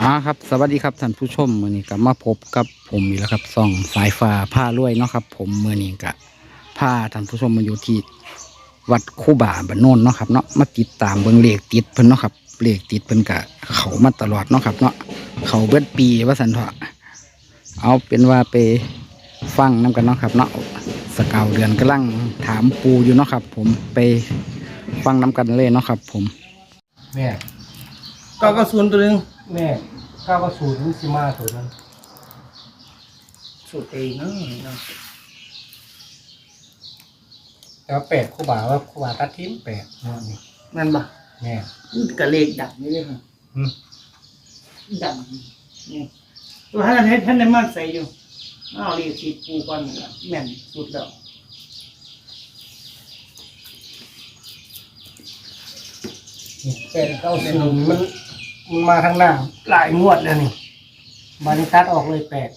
อ่าครับสวัสดีครับท่านผู้ชมมื่อนี้ก็มาพบกับผมอีกแล้วครับส่องสายฟ้าผ้ารวยเนาะครับ ผมมื่อนี้ก็พาท่านผู้ชมมาอยู่ที่วัดคู่บ่าบ้านโนนเนาะครับเนาะมาติดตามเบิ่งเลขติดเพิ่นเนาะครับเลขติดเพิ่นกะเขามาตลอดเนาะครับเนาะเขาเบิดปีว่าสันเถาะเอาเป็นว่าไปฟังน้กันเนาะครับเนาะสกาวเดือนกำลังถามปูอยู่เนาะครับ ผมไปฟังน้กันเลยเนาะครับ ผมแม่เก้าเก้าศูนย์ตัวหนึง แม่ก้าวก็สูตรนิสิมาตัวนั้นสูตรเองเนาะเนาะแล้วแปดครูบาว่าครูบาตัดทิ้งแปดงวดนี้นั่นบ่แม่กะเลขดับนี่เลยค่ะอืมดับนี่ตัวท่านให้ท่านได้มาใส่อยู่อ้าวเรียกสีปูก่อนล่ะแม่นสุดแล้วนี่แปดเก้าศูนย์มัน มันมาทางหน้า หลายงวดแล้วนี่มานี่ตัดออกเลยแปด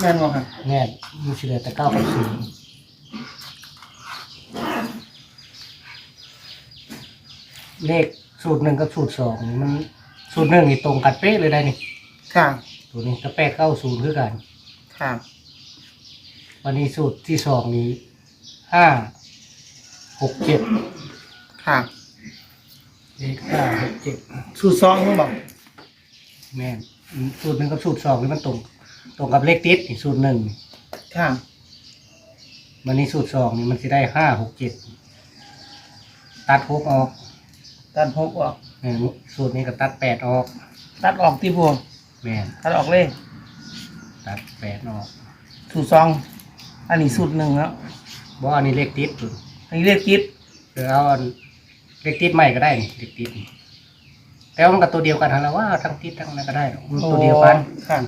แม่นบ่ค่ะแม่มีเฉลี่ยแต่เก้ากับศูนย์เลขสูตรหนึ่งกับสูตรสองนี่มันสูตรหนึ่งนี่ตรงกันเป๊ะเลยได้นี่ค่ะตัวนี้ก็แปดเก้าศูนย์คือกันค่ะวันนี้สูตรที่สองนี้ห้าหกเจ็ดค่ะ เลขห้าหกเจ็ดสูตรสองเขาบอกแม่นอืมสูตรหนึ่งกับสูตรสองนี่มันตรง ตรงกับเลขติดนี่สูตรหนึ่งค่ะ วันนี้สูตรสองนี่มันจะได้ห้าหกเจ็ดตัดหกออกตัดหกออก เออสูตรนี้ก็ตัดแปดออก ตัดออกที่พวงแม่นตัดออกเลยตัดแปดออกสูตรสอง อันนี้สูตรหนึ่งแล้วบ่อันนี้เลขติดตัวอันนี้เลขติดหรือเอาอัน เลขติดใหม่ก็ได้นี่เลขติดนี่แต่ว่ามันก็ตัวเดียวกันทั้งนั้นว่าทั้งติดทั้งนั้นก็ได้หรอกมันตัวเดียวกันค่ะ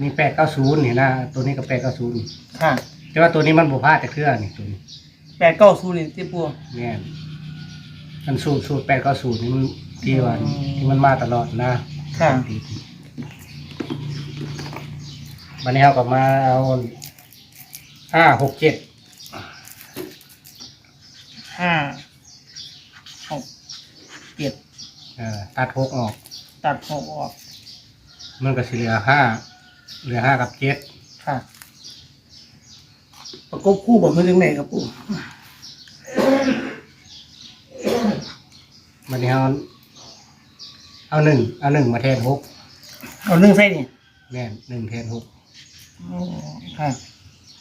นี่แปดเก้าศูนย์นี่นะตัวนี้ก็แปดเก้าศูนย์ค่ะแต่ว่าตัวนี้มันบุพลาดแต่เครื่องนี่ตัวนี้แปดเก้าศูนย์นี่ที่พวงแม่นมันสูตรสูตรแปดเก้าศูนย์นี่มันที่ว่าอืมที่มันมาตลอดนะค่ะวันนี้เราก็มาเอาห้าหกเจ็ดห้าหก เจ็ดเอ่อตัดหกออก ตัดหกออกมันก็สิเหลือห้าเหลือห้ากับเจ็ดค่ะประกบคู่บอกคือยังไงครับปู่วันนี้เอาเอาหนึ่งเอาหนึ่งมาแทนหกเอาหนึ่งใส่นี่แม่นหนึ่งแทนหกอ๋อค่ะ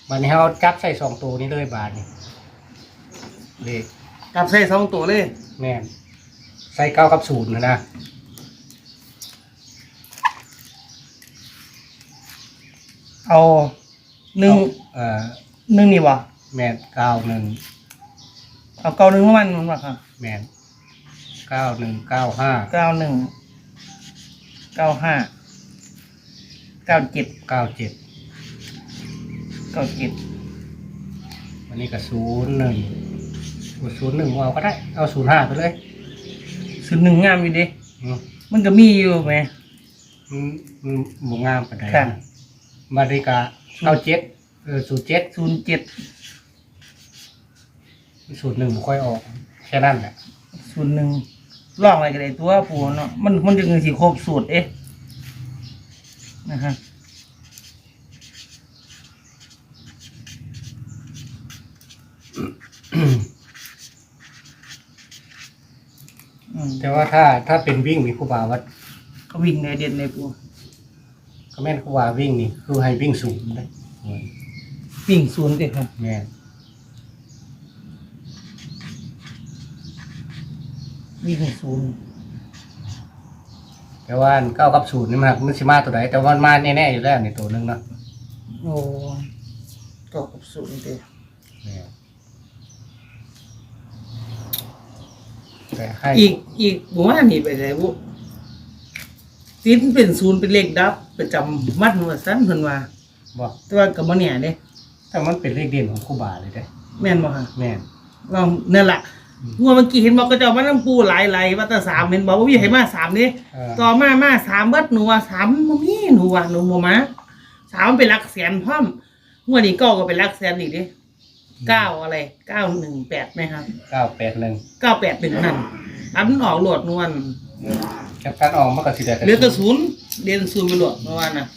วันนี้เราจับใส่สองตัวนี้เลยบาทนี่เลขจับใส่สองตัวเลย แม่น ใส่เก้ากับศูนย์นะนะเอาหนึ่งเอ่อหนึ่งนี่บ่แม่นเก้าหนึ่งเอาเก้าหนึ่งของมันมันบ่ครับแม่นเก้าหนึ่งเก้าห้าเก้าหนึ่งเก้าห้าเก้าเจ็ดเก้าเจ็ดเก้าเจ็ดวันนี้ก็ศูนย์หนึ่งศูนย์หนึ่งเอาก็ได้ เอาศูนย์ห้าไปเลย ศูนย์หนึ่งงามอยู่ดิอืมมันก็มีอยู่ไหมมันมันบงงามปานใดค่ะ มาริกาเก้าเจ็ดเออศูนย์เจ็ดศูนย์เจ็ดศูนย์หนึ่งบ่ค่อยออก แค่นั้นแหละศูนย์หนึ่งลองอะไรกันเลยตัวปูเนาะมันมันจะเงินสีครบสูตรเอ๊ะนะฮะอืม แต่ว่าถ้าถ้าเป็นวิ่งมีครูบาวัดก็วิ่งในเด่นในปูก็แม่นครูบาวิ่งนี่คือให้วิ่งสูงได้วิ่งศูนย์ดิครับแม่นวิ่งศูนย์แต่ว่าเก้ากับศูนย์นี่มันมันสิมาตัวใดแต่ว่ามันมาแน่ๆอยู่แล้วในตัวหนึงเนาะโอ้ก็กับศูนย์ดิแม่นแต่ ให้อีกอีกบัวนี่ไปไหนบุติดเป็นศูนย์เป็นเลขดับประจำมัดหัวสั้นเพิ่นว่าบอกแต่ว่ากับมันเนี่ยเด้แต่มันเป็นเลขเด่นของครูบาเลยได้แม่นบ่ค่ะแม่น ลองนั่นล่ะงัวเมื่อกี้เห็นบอกก็เจ้ามาน้ำปูหลายไหลว่าแต่สามเห็นบอกว่ามีให้มาสามนี่เออ ต่อมามาสามเบิดหนูว่าสามบ่มีหนูว่าหนูบ่มาสามมันเป็นหลักแสนพร้อมงวดนี้เก้าก็เป็นหลักแสนอีกเดิ เก้าอะไรเก้าหนึ่งแปดไหมครับเก้าแปดหนึ่งเก้าแปดหนึ่งนั่นอันมันออกโหลดนวลกับการออกมันก็สิได้เหลือแต่ศูนย์เรียนศูนย์ไปหลวเมื่อวานน่ะ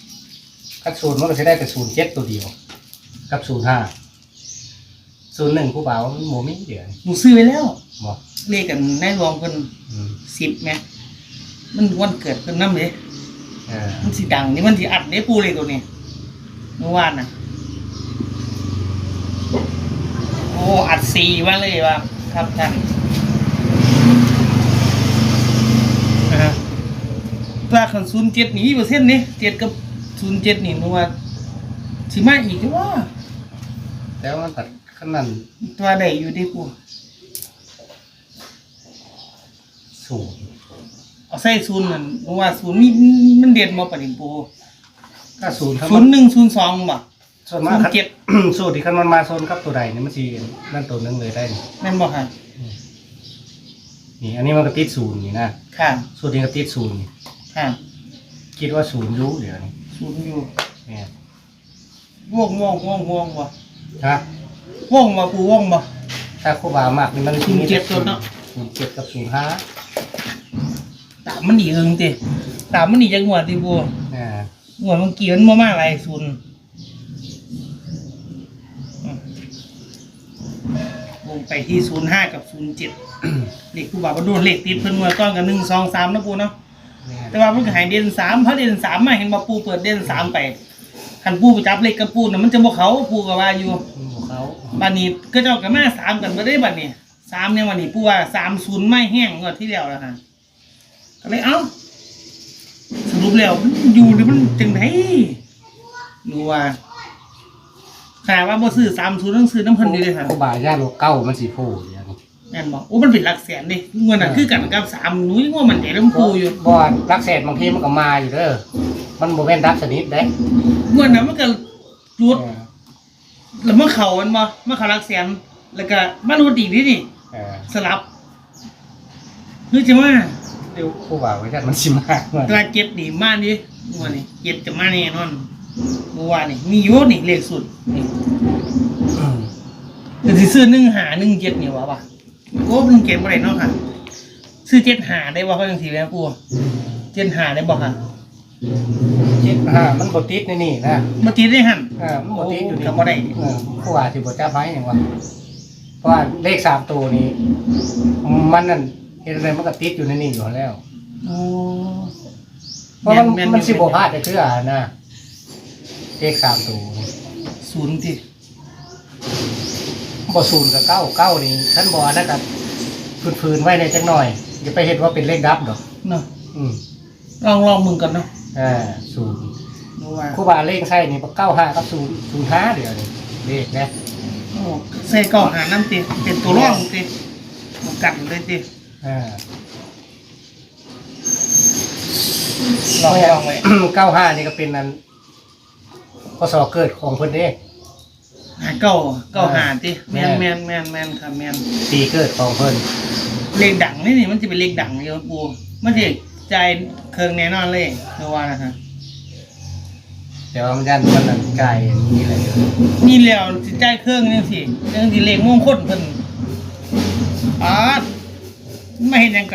กับศูนย์มันก็สิได้แต่ศูนย์เจ็ดตัวเดียวกับศูนย์ห้าศูนย์หนึ่งผู้บ่าวมันโมมีเดียวหนูซื้อไปแล้วบอกเลขกันในรวมกันอืมสิบไงมันวันเกิดเป็นน้ำเลยเออมันสีดังนี่มันสีอัดได้ปูเลยตัวนี้เมื่อวานน่ะ โอ้อัดสีว่าเลยว่าครับท่านอ่าถ้าขันศูนย์เจ็ดนี่มีเปอร์เซ็นต์นี่เจ็ดกับศูนย์เจ็ดนี่เมื่อวานสิมาอีกหรือว่า แต่ว่ามันตัดขนาดตัวใดอยู่ที่ปูศูนย์เอาใส่ศูนย์นั่นเมื่อวานศูนย์มีมันเด่นมาปะดิปูถ้าศูนย์ครับศูนย์หนึ่งศูนย์สองบ่ส่วนมากศูนย์เจ็ด สูตรที่คันมันมาโซนครับตัวใดนี่มันสีนั่นตัวหนึงเลยได้นี่แม่นบ่ค่ะนี่ อันนี้มันก็ติดศูนย์นี่นะค่ะสูตรนี้ก็ติดศูนย์นี่ค่ะคิดว่าศูนย์รู้เดี๋ยวนี้ศูนย์อยู่แม่นว่องว่องว่องว่องบ่ฮะว่องบ่ปูว่องบ่ ถ้าครูบามากนี่มันศูนย์เจ็ดตัวเนาะ ศูนย์เจ็ดกับศูนย์ห้าตามมันหนีเอิงติตามมันหนีจังหวัดติปูอ่า หวดเมื่อกี้มันบ่มาหลายศูนย์อืม วงไปที่ศูนย์ห้ากับศูนย์เจ็ดเลขผู้บ่าวก็โดนเลขติดเพิ่นเมื่อก้อนกันหนึ่งสองสามนะปูเนาะแม่นแต่ว่ามันก็ใหายเด่นสามเพราะเด่นสามมาเห็นว่าปูเปิดเด่นสามไปคันปูไปจับเลขกับปูน่ะมันจะบ่เขาปูก็ว่าอยู่มันบอกเขาบัดนี้ก็เจ้ากับมาสามกันบ่ได้บัดนี้สามเนี่ยวันนี้ปูว่าสามศูนย์ไม่แห้งกว่าที่แล้วแล้วฮะก็เลยเอ้าสรุปแล้วมันอยู่หรือมันจังไดดูว่า ขนาดว่าบ่ซื้อสามศูนย์ต้องซื้อน้ำเพันดีเลยค่ะครูบาย่านว่าเก้ามันสีโพเดี๋ยวนี้แม่นบอกโอ้มันเป็นหลักแสนดิเงินน่ะคือกันกับสามหนุ้ยว่ามันใจเริ่มปูอยู่บ่รักแสนบางทีมันก็มาอยู่เด้อมันโมเมนดับสนิทเด้เงินน่ะมันก็รุดแล้วเมื่อเขามันบ่เมื่อเขารักแสนแล้วก็มารูดอีกนี่นี่เออสลับนึกจะว่าเดี๋ยวครูบาไว้กันมันสิมากว่าตัวเจ็ดนี่มาดิเมื่อวานนี่เจ็ดจะมาแน่นอนเมื่อวานนี่มีอยู่นี่เลขสุดนี่อืม แต่ที่ซื้อหนึ่งหาหนึ่งเจ็ดนี่วะปะโอ้หนึ่งเจ็ดบ่ได้เนาะค่ะ ซื้อเจ็ดหาได้บ่เขาจังสีแล้วปูเจ็ดหาได้บ่ค่ะคิดอ่ามันบ่ติดในนี่นะมาตีได้หันเออมันบ่ติดอยู่นี่ก็บ่ได้เออครูบาสิบ่จับไว้หยังวะเพราะว่าเลขสามตัวนี้ มันนั่นเห็นอะไรมันก็ติดอยู่ในนี่อยู่แล้วโอ้เพราะมันแม่นๆมันสิบ่พลาดจะคืออ่านะเลขสามตัวนี่ศูนย์ที่ บ่ศูนย์กับเก้าเก้านี่ท่านบอกอันนั้นกับพื้นๆไว้ในจักหน่อยอย่าไปเห็นว่าเป็นเลขดับดอกเนาะอืมลองลองมึงกันเนาะอ่าศูนย์ดูว่าครูบาเลขใช่นี่เก้าห้ากับศูนย์ศูนย์ห้าเดี๋ยวนี้เลขนะโอ้ใส่เก่าหาน้ำติเป็นตัวร่องติมันกัดเลยติอ่าลองลองไว้ เก้าห้านี่ก็เป็นนั้นพศเกิดของเพิ่นเด้ หาเก่าเก่าหาติแมนแมนแมนแมนค่ะแมนปีเกิดของเพิ่นเลขดังนี่นี่มันจะเป็นเลขดังเยอะปูมันจะใจายเครื่องแน่นอนเลยเมื่อวานนะฮะแต่ว่ามันยันมันนั่นไกลนี่แหละนี่แล้วสิใจายเครื่องนี่สิยังสิเลขม่วงคตเพิ่นอาดไม่เห็นหยัง